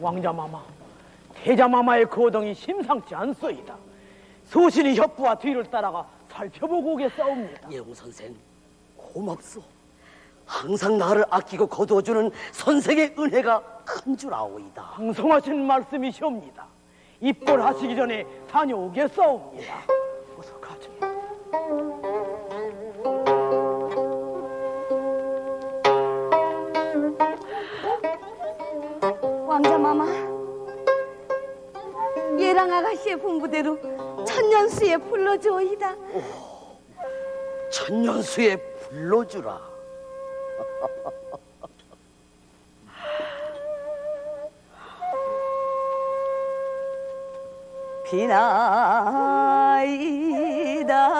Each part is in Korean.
왕자마마, 태자마마의 거동이 심상치 않소이다. 소신이 협부와 뒤를 따라가 살펴보고 오겠사옵니다. 예웅 선생 고맙소. 항상 나를 아끼고 거두어주는 선생의 은혜가 큰 줄 아오이다. 방송하신 말씀이시옵니다. 입벌하시기 전에 다녀오겠사옵니다. 어서 가자. 왕자마마. 예랑 아가씨의 분부대로 천년수에 불러주오이다. 천년수에 불러주라. 비나이다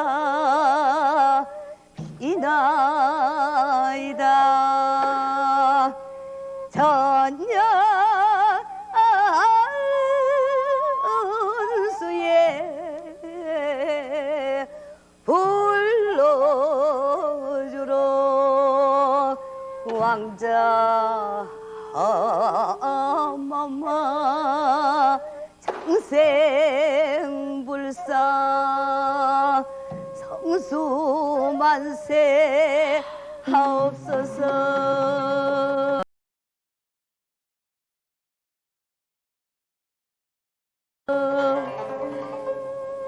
왕자 마마 장생불사 성수만세 하옵소서.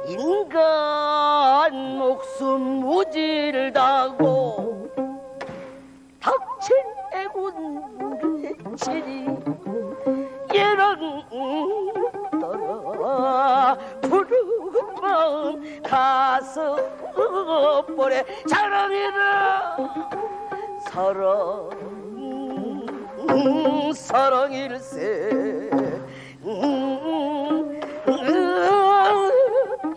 인간 목숨 무지를 다고 얘랑 따라 푸른 마음 가서 버려 사랑이라. 사랑 사랑일세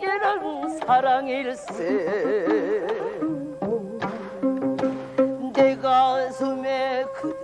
얘랑 사랑일세 내 가슴에 그득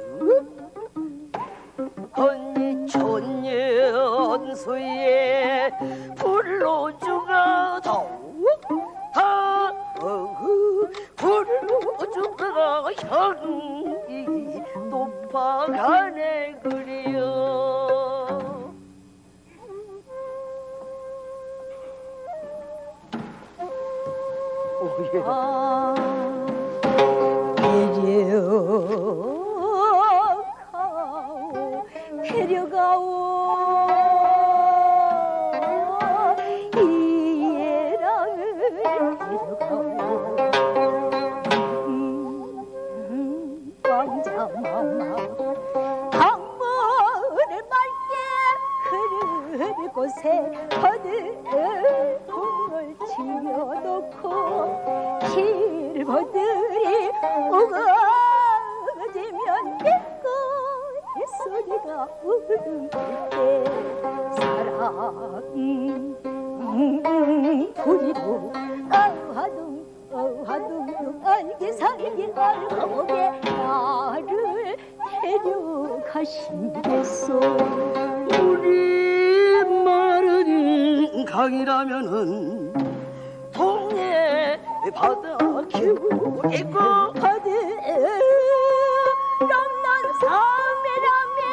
살게 알고게 나를 데려가시겠소 우리 마른 강이라면은 동네 바다 기울고 있고 어디 넘난 섬이라면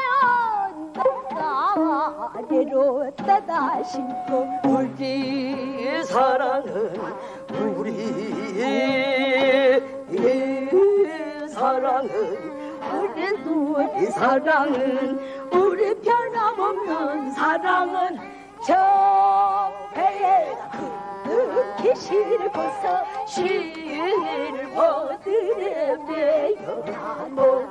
아래로 따다 신고 우리 사랑은 우리 사랑은 우리 둘이 사랑은 우리 변함없는 사랑은 저 배에 그렇게 실고서 시를 어디에 매여놓고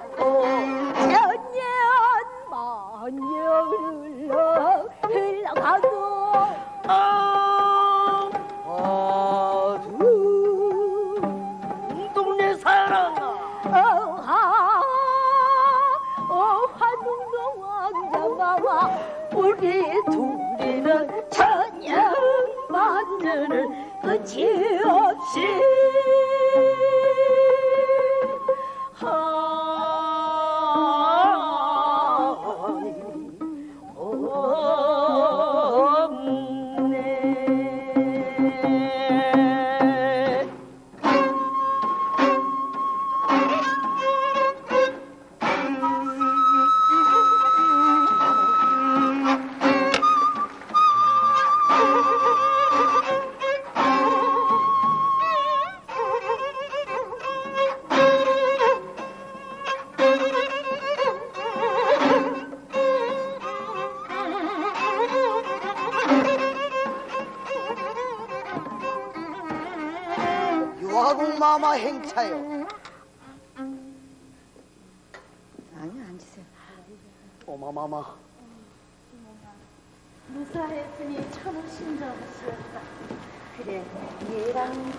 어하둥동 왕자마마 우리 둘이는 천년 만년을 끝이 없이. 없 얼마마 행차요 아니요, 앉으세요. 어마마마. 무사했으니 천우신 점수였다. 그래, 얘랑.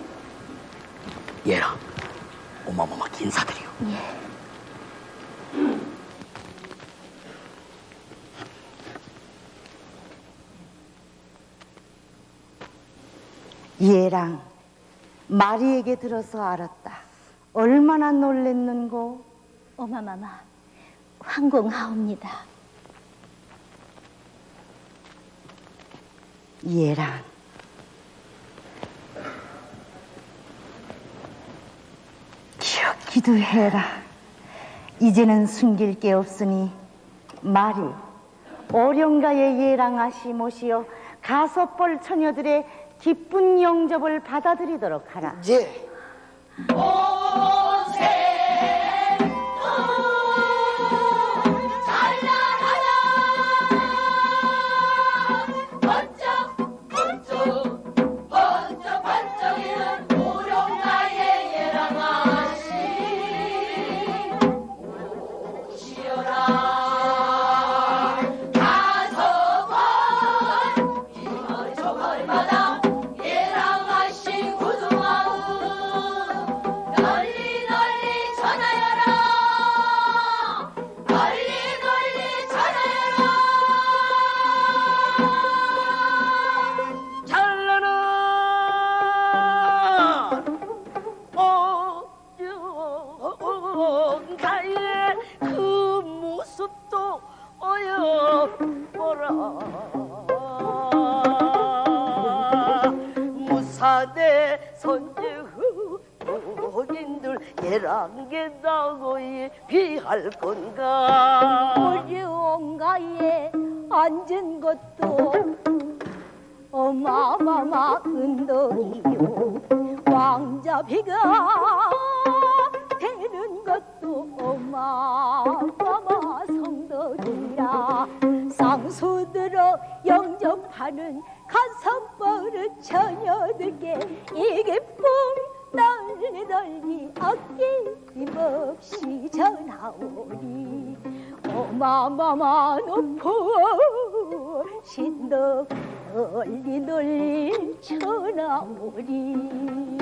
얘라 어마마마 인사드리요 얘랑 마리에게 들어서 알았다. 얼마나 놀랬는고. 어마마마 황공하옵니다. 얘랑 기억기도 해라. 이제는 숨길 게 없으니 말이 어령가의 예랑아시 모시어 가소벌 처녀들의 기쁜 영접을 받아들이도록 하라. 예널 선제후 복인들 예랑게다고이 비할 건가? 어려운가에 앉은 것도 어마마마 은덕이요. 왕자 비가 되는 것도 어마마마 성덕이라 상수들어 영접하는 가섭버릇 처녀들께 이 기쁨 널리 널리 아낌없이 전하오리 어마마마 높어 신덕 널리 널리 전하오리